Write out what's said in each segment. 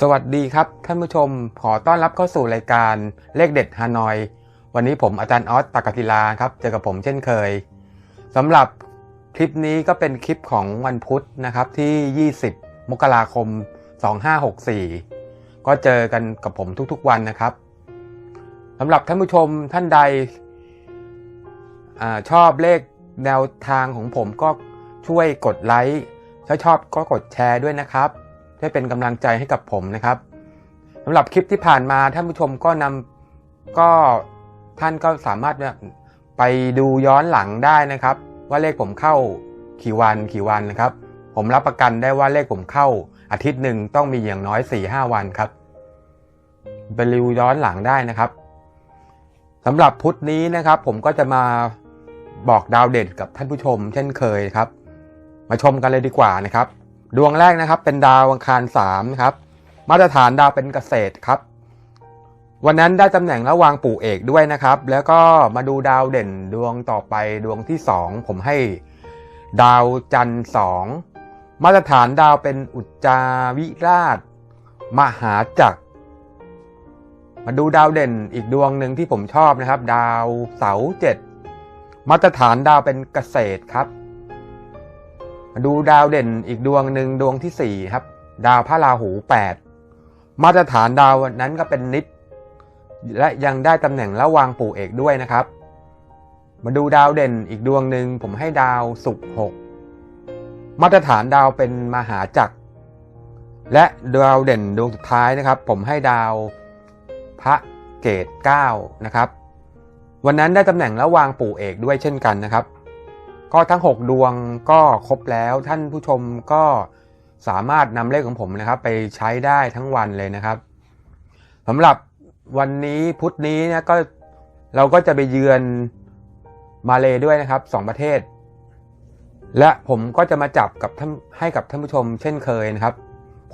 สวัสดีครับท่านผู้ชมขอต้อนรับเข้าสู่รายการเลขเด็ดฮานอย วันนี้ผมอาจารย์ออสตากศิลาครับเจอกับผมเช่นเคยสำหรับคลิปนี้ก็เป็นคลิปของวันพุธนะครับที่ 20 มกราคม 2564 ก็เจอกันกับผมทุกๆวันนะครับสำหรับท่านผู้ชมท่านใดอชอบเลขแนวทางของผมก็ช่วยกดไลค์ถ้าชอบก็กดแชร์ด้วยนะครับ ได้เป็นกำลังใจให้กับผมนะครับสำหรับคลิปที่ผ่านมาท่านผู้ชมก็นำก็ท่านก็สามารถไปดูย้อนหลังได้นะครับ ว่าเลขผมเข้ากี่วันกี่วันนะครับ ผมรับประกันได้ว่าเลขผมเข้าอาทิตย์หนึ่งต้องมีอย่างน้อย4ี่ห้าวันครับไปรีวย้อนหลังได้นะครับสำหรับพุธนี้นะครับ ผมก็จะมาบอกดาวเด่นกับท่านผู้ชม เช่นเคยครับ มาชมกันเลยดีกว่านะครับ ดวงแรกนะครับ เป็นดาวอังคาร3นะครับ มาตรฐานดาวเป็นเกษตรครับ วันนั้นได้ตำแหน่งระหวางปู่เอกด้วยนะครับ แล้วก็มาดูดาวเด่นดวงต่อไปดวงที่2ผมให้ดาวจันทร์สองมาตรฐานดาวเป็นอุจจาวิราช มหาจักร มาดูดาวเด่นอีกดวงหนึ่งที่ผมชอบนะครับ ดาวเสาเจ็ดมาตรฐานดาวเป็นเกษตรครับ มาดูดาวเด่นอีกดวงหนึ่งดวงที่สี่ครับ ดาวพระราหูแปดมาตรฐานดาวนั้นก็เป็นนิด และยังได้ตำแหน่งระวางปู่เอกด้วยนะครับ มาดูดาวเด่นอีกดวงหนึ่งผมให้ดาวศุกร์หกมาตรฐานดาวเป็นมหาจักร และดาวเด่นดวงสุดท้ายนะครับ ผมให้ดาวพระเกตเก้านะครับ วันนั้นได้ตำแหน่งระวางปู่เอกด้วยเช่นกันนะครับ ก็ทั้ง 6 ดวงก็ครบแล้วท่านผู้ชมก็สามารถนำเลขของผมนะครับ ไปใช้ได้ทั้งวันเลยนะครับสำหรับวันนี้พุธนี้นะก็เราก็จะไปเยือนมาเลด้วยนะครับสองประเทศ และผมก็จะมาจับกับท่านให้กับท่านผู้ชมเช่นเคยนะครับ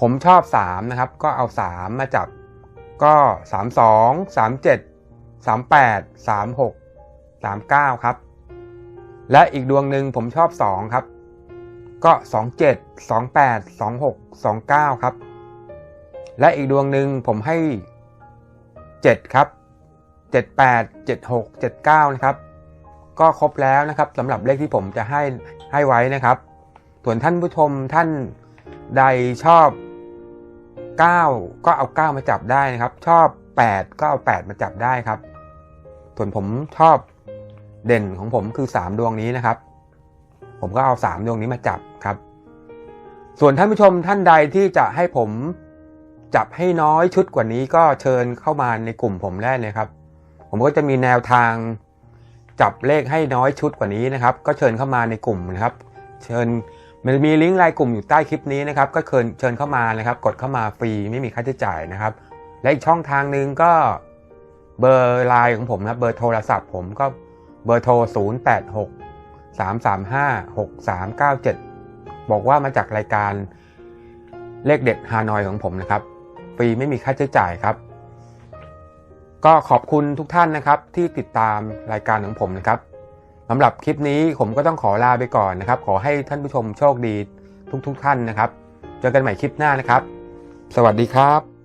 ผมชอบ3นะครับ ก็เอา 3 มาจับ ก็ 3 2 3 7 3 8 3 6 3 9 ครับ และอีกดวงหนึ่งผมชอบ2ครับ ก็27 28 26 29ครับ และอีกดวงหนึ่งผมให้7ครับ78 76 79นะครับ ก็ครบแล้วนะครับสำหรับเลขที่ผมจะให้ให้ไว้นะครับ ส่วนท่านผู้ชมท่านใดชอบ 9 ก็เอา 9 มาจับได้นะครับ ชอบ 8 ก็เอา 8 มาจับได้ครับ ส่วนผมชอบ เด่นของผมคือ 3 ดวงนี้นะครับ ผมก็เอา 3 ดวงนี้มาจับครับ ส่วนท่านผู้ชมท่านใดที่จะให้ผมจับให้น้อยชุดกว่านี้ก็เชิญเข้ามาในกลุ่มผมได้เลยครับ ผมก็จะมีแนวทางจับเลขให้น้อยชุดกว่านี้นะครับ ก็เชิญเข้ามาในกลุ่มนะครับ เชิญมันมีลิงก์ไลน์กลุ่มอยู่ใต้คลิปนี้นะครับ ก็เชิญเชิญเข้ามานะครับ กดเข้ามาฟรีไม่มีค่าใช้จ่ายนะครับ และอีกช่องทางหนึ่งก็เบอร์ไลน์ของผมนะเบอร์โทรศัพท์ผมก็ เบอร์โทร 0 8 6 3 3 5 6 3 9 7 บอกว่ามาจากรายการเลขเด็ดฮานอยของผมนะครับ ฟรีไม่มีค่าใช้จ่ายครับ ก็ขอบคุณทุกท่านนะครับที่ติดตามรายการของผมนะครับสำหรับคลิปนี้ผมก็ต้องขอลาไปก่อนนะครับ ขอให้ท่านผู้ชมโชคดีทุกๆทท่านนะครับ เจอกันใหม่คลิปหน้านะครับ สวัสดีครับ